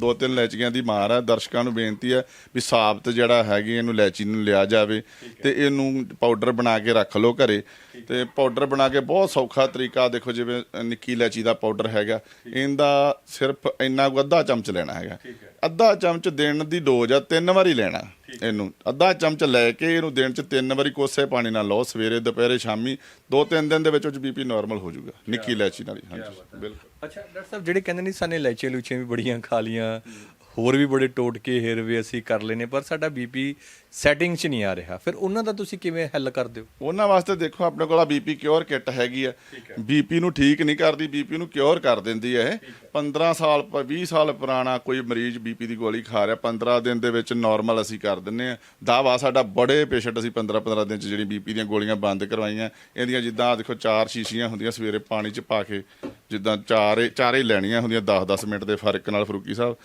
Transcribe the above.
ਦੋ ਤਿੰਨ ਲੈਚੀਆਂ ਦੀ ਮਾਰ ਹੈ ਦਰਸ਼ਕਾਂ ਨੂੰ ਬੇਨਤੀ ਹੈ ਵੀ ਸਾਬਤ ਜਿਹੜਾ ਹੈਗੀ ਇਹਨੂੰ ਲੈਚੀ ਨੂੰ ਲਿਆ ਜਾਵੇ ਤੇ ਇਹਨੂੰ ਪਾਊਡਰ ਬਣਾ ਕੇ ਰੱਖ ਲਓ ਘਰੇ। ਤੇ ਪਾਊਡਰ ਬਣਾ ਕੇ ਬਹੁਤ ਸੌਖਾ ਤਰੀਕਾ ਦੇਖੋ ਜਿਵੇਂ ਨਿੱਕੀ ਲੈਚੀ ਦਾ ਪਾਊਡਰ ਹੈਗਾ ਇਹਦਾ ਸਿਰਫ ਇੰਨਾ ਕੁ ਅੱਧਾ ਚਮਚ ਲੈਣਾ ਹੈਗਾ। ਅੱਧਾ ਚਮਚ ਦਿਨ ਦੀ ਡੋਜ਼ ਆ ਤਿੰਨ ਵਾਰੀ ਲੈਣਾ। ਇਹਨੂੰ ਅੱਧਾ ਚਮਚ ਲੈ ਕੇ ਇਹਨੂੰ ਦਿਨ ਚ ਤਿੰਨ ਵਾਰੀ ਕੋਸੇ ਪਾਣੀ ਨਾਲ ਲਓ। ਸਵੇਰੇ ਦੁਪਹਿਰੇ ਸ਼ਾਮੀ ਦੋ ਤਿੰਨ ਦਿਨ ਦੇ ਵਿੱਚ ਵਿੱਚ ਬੀਪੀ ਨਾਰਮਲ ਹੋ ਜਾਊਗਾ। ਨਿੱਕੀ ਇਲਾਇਚੀ ਨਾਲ ਹੀ। ਹਾਂਜੀ ਬਿਲਕੁਲ। ਅੱਛਾ ਡਾਕਟਰ ਸਾਹਿਬ ਜਿਹੜੇ ਕਹਿੰਦੇ ਨੇ ਸਾਨੇ ਲੈਚੀਆਂ ਲੂਚੀਆਂ ਵੀ ਬੜੀਆਂ ਖਾ ਲੀਆਂ ਹੋਰ ਵੀ ਬੜੇ ਟੋਟਕੇ ਹੇਰ ਵੀ ਅਸੀਂ ਕਰ ਲੈਨੇ ਪਰ ਸਾਡਾ ਬੀਪੀ ਸੈਟਿੰਗ 'ਚ ਨਹੀਂ ਆ ਰਿਹਾ। ਫਿਰ ਉਹਨਾਂ ਦਾ ਤੁਸੀਂ ਕਿਵੇਂ ਹੱਲ ਕਰਦੇ ਹੋ? ਉਹਨਾਂ ਵਾਸਤੇ ਦੇਖੋ ਆਪਣੇ ਕੋਲ ਬੀਪੀ ਕਿਉਰ ਕਿੱਟ ਹੈਗੀ ਆ। ਬੀਪੀ ਨੂੰ ਠੀਕ ਨਹੀਂ ਕਰਦੀ ਬੀਪੀ ਨੂੰ ਕਿਉਰ ਕਰ ਦਿੰਦੀ ਹੈ ਇਹ। 15 ਸਾਲ ਪ- 20 ਸਾਲ ਪੁਰਾਣਾ ਕੋਈ ਮਰੀਜ਼ ਬੀਪੀ ਦੀ ਗੋਲੀ ਖਾ ਰਿਹਾ 15 ਦਿਨ ਦੇ ਵਿੱਚ ਨਾਰਮਲ ਅਸੀਂ ਕਰ ਦਿੰਨੇ ਆ ਦਾਵਾ ਸਾਡਾ ਬੜੇ ਪੇਸ਼ੈਂਟ ਅਸੀਂ 15 15 ਦਿਨ ਚ ਜਿਹੜੀ ਬੀਪੀ ਦੀਆਂ ਗੋਲੀਆਂ ਬੰਦ ਕਰਵਾਈਆਂ। ਇਹਦੀਆਂ ਜਿੱਦਾਂ ਦੇਖੋ ਚਾਰ ਸ਼ੀਸ਼ੀਆਂ ਹੁੰਦੀਆਂ ਸਵੇਰੇ ਪਾਣੀ ਚ ਪਾ ਕੇ ਜਿੱਦਾਂ ਚਾਰੇ ਚਾਰੇ ਲੈਣੀਆਂ ਹੁੰਦੀਆਂ 10 10 ਮਿੰਟ ਦੇ ਫ਼ਰਕ ਨਾਲ ਫਰੂਕੀ ਸਾਹਿਬ।